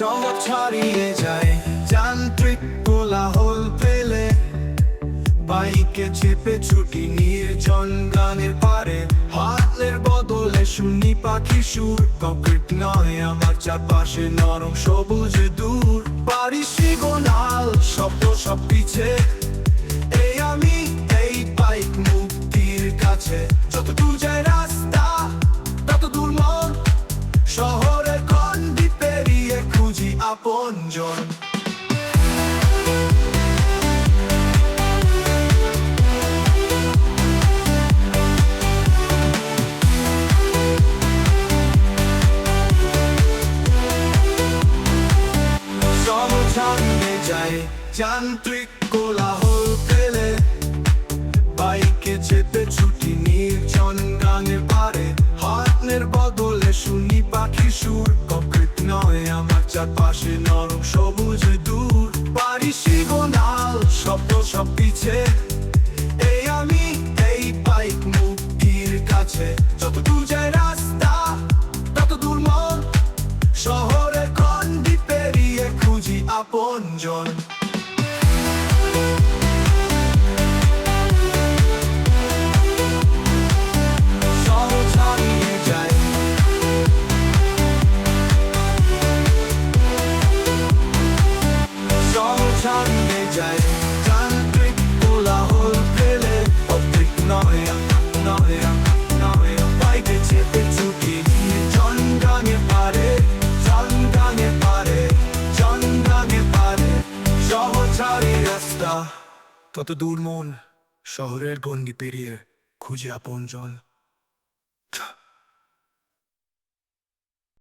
চমক ছাড়িয়ে যায়। যান্ত্রিক কোলাহল পেলে বাইকে চেপে ছুটি নির্জন গানের পারে। হাতলের বদলে শুনি পাখি সুর। কংক্রিট নয় আমার চারপাশে, নরম সবুজ দূর। বাড়ি সিগনাল শব্দ সব পিছে। এই আমি এই বাইক মুক্তির কাছে। আপনজন যান্ত্রিক কোলাহল পেলে বাইকে চেপে ছুটি নির্জন গানের পারে হাতনের বদলে শুনি পাখি সুর নয়, আমার চারপাশে নরম সবুজ দূর বাড়ি সিগনাল স্বপ্ন সব পিছে। এই আমি এই বাইক মুক্তির কাছে। যত দূর যায় রাস্তা তত দূর মন। শহরের কন পেরিয়ে খুঁজি আপনজন। শহর যায় যান্ত্রিক কোলাহল ফেলে অপ্রিক নয় নয় পারে রাস্তা তত দূর মন শহরের গন্ডি পেরিয়ে খুঁজে আপন জন